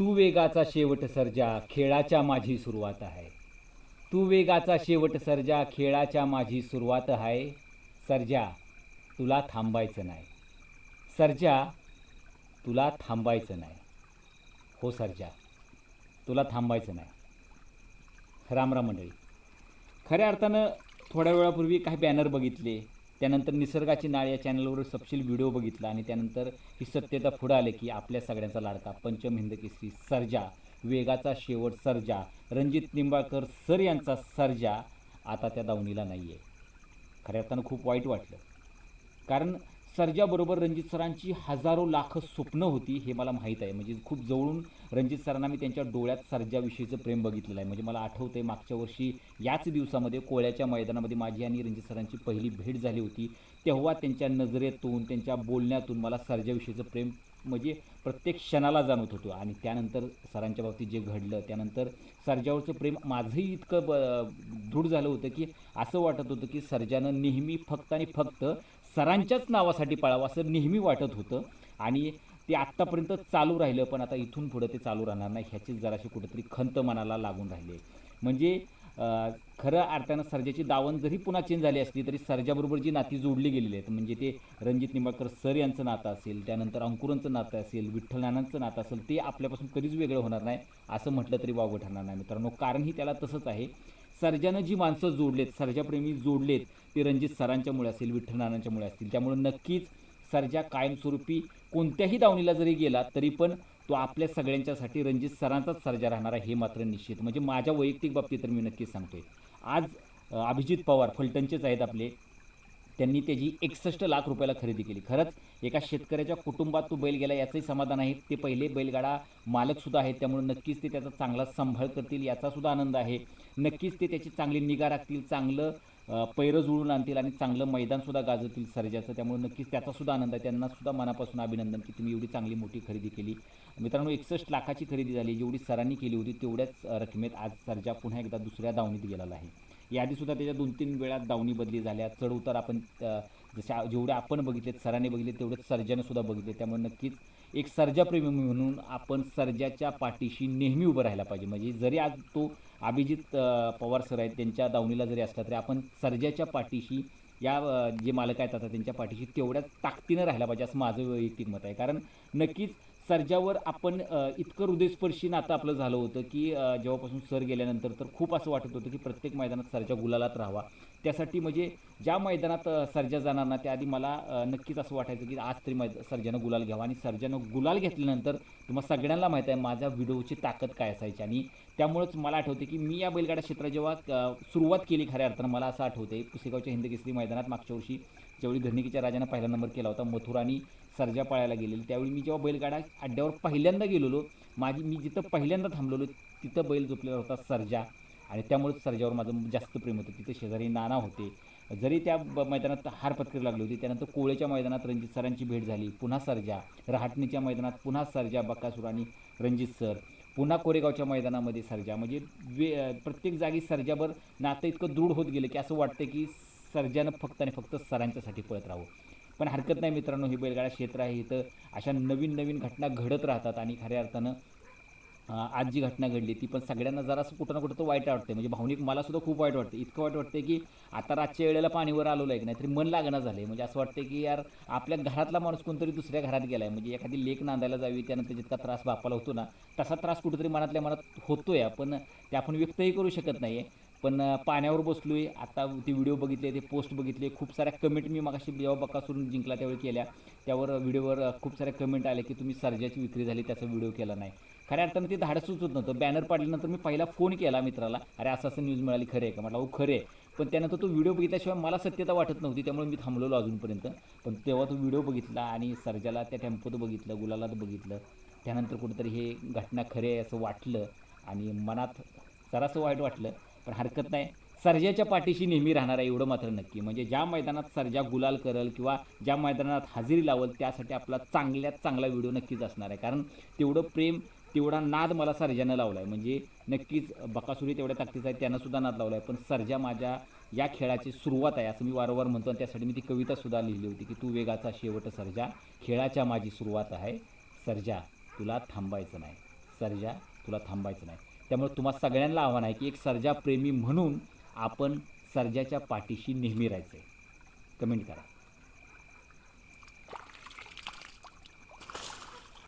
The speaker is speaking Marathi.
तू वेगाचा शेवट सर्जा खेळाच्या माझी सुरुवात आहे. तू वेगाचा शेवट सर्जा खेळाच्या माझी सुरुवात आहे. सर्जा तुला थांबायचं नाही. सर्जा तुला थांबायचं नाही. हो सर्जा तुला थांबायचं नाही. रामराम मंडळी. खऱ्या अर्थानं थोड्या वेळापूर्वी काही बॅनर बघितले. त्यानंतर निसर्गाची नाळ या चॅनलवर सपशील व्हिडिओ बघितला आणि त्यानंतर ही सत्यता पुढं आले की आपल्या सगळ्यांचा लाडका पंचम हिंद केसरी सर्जा वेगाचा शेवट सर्जा रणजित निंबाळकर सर यांचा सर्जा. आता त्या दावणीला नाही आहे खऱ्या अर्थानं खूप वाईट वाटलं. कारण सर्जाबरोबर रणजित सरांची हजारो लाख स्वप्न होती हे मला माहीत आहे. म्हणजे खूप जवळून रणजित सरांना मी त्यांच्या डोळ्यात सर्जाविषयीचं प्रेम बघितलेलं आहे. म्हणजे मला आठवतं आहे मागच्या वर्षी याच दिवसामध्ये कोळ्याच्या मैदानामध्ये माझी आणि रणजित सरांची पहिली भेट झाली होती. तेव्हा त्यांच्या नजरेतून त्यांच्या बोलण्यातून मला सर्जाविषयीचं प्रेम म्हणजे प्रत्येक क्षणाला जाणवत होतो. आणि त्यानंतर सरांच्या बाबतीत जे घडलं त्यानंतर सर्जावरचं प्रेम माझंही इतकं ब दृढ झालं होतं की असं वाटत होतं की सर्जानं नेहमी फक्त आणि फक्त सरांच्याच नावासाठी पळावं असं नेहमी वाटत होतं. आणि ते आत्तापर्यंत चालू राहिलं पण आता इथून पुढं ते चालू राहणार नाही ह्याचीच जराशी कुठेतरी खंत मनाला लागून राहिली म्हणजे खरं अर्थानं सर्जाची दावण जरी पुन्हा चेंज झाली असली तरी सर्जाबरोबर जी नाती जोडली गेलेली आहेत म्हणजे ते रणजित निंबाळकर सर यांचं नातं असेल त्यानंतर अंकुरांचं नातं असेल विठ्ठल नानांचं नातं असेल ते आपल्यापासून कधीच वेगळं होणार नाही असं म्हटलं तरी वावगं ठरणार नाही मित्रांनो. कारणही त्याला तसंच आहे. सर्जानं जी माणसं जोडलेत सर्जाप्रेमी जोडलेत ते रणजित सरांच्यामुळे असेल विठ्ठलनानांच्यामुळे असतील. त्यामुळे नक्कीच सर्जा कायमस्वरूपी कोणत्याही दावणीला जरी गेला तरी पण तो आपल्या सगळ्यांच्यासाठी रणजित सरांचाच सर्जा राहणार आहे हे मात्र निश्चित. म्हणजे माझ्या वैयक्तिक बाबतीत तर मी नक्कीच सांगतोय. आज अभिजित पवार फलटणचेच आहेत आपले. त्यांनी त्याची एकसष्ट लाख रुपयाला खरेदी केली. खरंच एका शेतकऱ्याच्या कुटुंबात तो बैल गेला याचंही समाधान आहे. ते पहिले बैलगाडा मालकसुद्धा आहेत त्यामुळे नक्कीच ते त्याचा चांगला सांभाळ करतील याचासुद्धा आनंद आहे. नक्कीच ते त्याची चांगली निगा राखतील चांगलं पैरं जुळून आणतील आणि चांगलं मैदानसुद्धा गाजवतील सर्जाचं. त्यामुळे नक्कीच त्याचासुद्धा आनंद आहे. त्यांनासुद्धा मनापासून अभिनंदन की तुम्ही एवढी चांगली मोठी खरेदी केली. मित्रांनो एकसष्ट लाखाची खरेदी झाली. जेवढी सरांनी केली होती तेवढ्याच रकमेत आज सर्जा पुन्हा एकदा दुसऱ्या दावणीत गेलेला आहे. याआधीसुद्धा त्याच्या दोन तीन वेळा दावणी बदली झाल्या. चढउतार आपण जशा जेवढे आपण बघितलेत सरांनी बघितले तेवढेच सर्जानंसुद्धा बघितले त्यामुळे नक्कीच एक सर्जाप्रेमी म्हणून आपण सर्जाच्या पाठीशी नेहमी उभं राहायला पाहिजे. म्हणजे जरी आज तो अभिजित पवार सर आहेत त्यांच्या दावणीला जरी असला तरी आपण सर्जाच्या पाठीशी या जे मालक आहेत आता त्यांच्या पाठीशी तेवढ्याच ताकदीनं राहायला पाहिजे असं माझं वैयक्तिक मत आहे. कारण नक्कीच सर्जावर आपण इतकं हृदयस्पर्शी नातं आपलं झालं होतं की जेव्हापासून सर गेल्यानंतर तर खूप असं वाटत होतं की प्रत्येक मैदानात सरजा गुलालात राहावा. त्यासाठी म्हणजे ज्या मैदानात अ, सर्जा जाणार ना त्याआधी मला नक्कीच असं वाटायचं की आज तरी मैदा सर्जानं गुलाल घ्यावा आणि सर्जानं गुलाल घेतल्यानंतर तुम्हाला सगळ्यांना माहीत आहे माझ्या व्हिडिओची ताकद काय असायची. आणि त्यामुळेच मला आठवते की मी या बैलगाडा क्षेत्रात जेव्हा सुरुवात केली खऱ्या अर्थानं मला असं आठवते पुसेगावच्या हिंदकेसरी मैदानात मागच्या वर्षी ज्यावेळी घरणिकीच्या राजानं पहिला नंबर केला होता मथुरा आणि सर्जा पळायला गेलेली. त्यावेळी मी जेव्हा बैलगाडा अड्ड्यावर पहिल्यांदा गेलेलो माझी मी जिथं पहिल्यांदा थांबलेलो तिथं बैल झोपलेला होता सर्जा. आणि त्यामुळे सर्जावर माझं जास्त प्रेम होतं. तिथं शेजारी नाना होते. जरी त्या मैदानात हार पत्करी लागली होती त्यानंतर कोळेच्या मैदानात रणजित सरांची भेट झाली पुन्हा सर्जा. रहाटणीच्या मैदानात पुन्हा सर्जा बक्कासूर आणि रणजित सर. पुन्हा कोरेगावच्या मैदानामध्ये सर्जा. म्हणजे वे प्रत्येक जागी सर्जावर नातं इतकं दृढ होत गेलं की असं वाटतं की सर्जानं फक्त आणि फक्त सरांच्यासाठी पळत राहावं. पण हरकत नाही मित्रांनो ही बैलगाडा क्षेत्र आहे इथं. अशा नवीन नवीन घटना घडत राहतात आणि खऱ्या अर्थानं आज जी घटना घडली ती पण सगळ्यांना जरा असं कुठं ना कुठं तर वाईट वाटते म्हणजे भावनिक मला सुद्धा खूप वाईट वाटतं इतकं वाईट वाटतं की आता रातच्या वेळेला पाणीवर आलेलं आहे की नाहीतरी मन लागणं झालं म्हणजे असं वाटतं की यार आपल्या घरातला माणूस कोणतरी दुसऱ्या घरात गेला आहे म्हणजे एखादी लेख नांदायला जावी त्यानंतर जितका त्रास बापाला होतो ना तसा त्रास कुठेतरी मनातल्या मनात होतो आहे पण ते आपण व्यक्तही करू शकत नाही आहे पण पाण्यावर बसलो आहे आता ते व्हिडिओ बघितले ते पोस्ट बघितले. खूप साऱ्या कमेंट मी मागाशी जेव्हा बकासून जिंकला त्यावेळी केल्या. त्यावर व्हिडिओवर खूप साऱ्या कमेंट आल्या की तुम्ही सर्जाची विक्री झाली त्याचा व्हिडिओ केला नाही. खऱ्या अर्थानं ते धाडसच होत नव्हतं. बॅनर पाडल्यानंतर मी पहिला फोन केला मित्राला. अरे असं असं न्यूज मिळाली खरं आहे का? म्हटलं हो खरे आहे. पण त्यानंतर तो व्हिडिओ बघितल्याशिवाय मला सत्यता वाटत नव्हती. त्यामुळे मी थांबलेलो अजूनपर्यंत. पण तेव्हा तो व्हिडिओ बघितला आणि सर्जाला त्या टेम्पोत बघितलं गुलालात बघितलं. त्यानंतर कुठेतरी हे घटना खरे आहे असं वाटलं आणि मनात जरासं वाईट वाटलं. पण हरकत नाही. सर्जाच्या पाठीशी नेहमी राहणार आहे एवढं मात्र नक्की. म्हणजे ज्या मैदानात सर्जा गुलाल करल किंवा ज्या मैदानात हजेरी लावल त्यासाठी आपला चांगल्यात चांगला व्हिडिओ नक्कीच असणार आहे. कारण तेवढं प्रेम तेवढा नाद मला सर्जानं लावला आहे म्हणजे नक्कीच बकासुरी तेवढ्या ताकदीचा आहे त्यांनासुद्धा नाद लावला आहे पण सर्जा माझ्या या खेळाची सुरुवात आहे असं मी वारंवार म्हणतो आणि त्यासाठी मी ती कवितासुद्धा लिहिली होती की तू वेगाचा शेवट सर्जा खेळाच्या माझी सुरुवात आहे. सर्जा तुला थांबायचं नाही. सर्जा तुला थांबायचं नाही. त्यामुळे तुम्हा सगळ्यांना आव्हान आहे की एक सर्जाप्रेमी म्हणून आपण सर्जाच्या पाठीशी नेहमी राहायचं आहे कमेंट करा.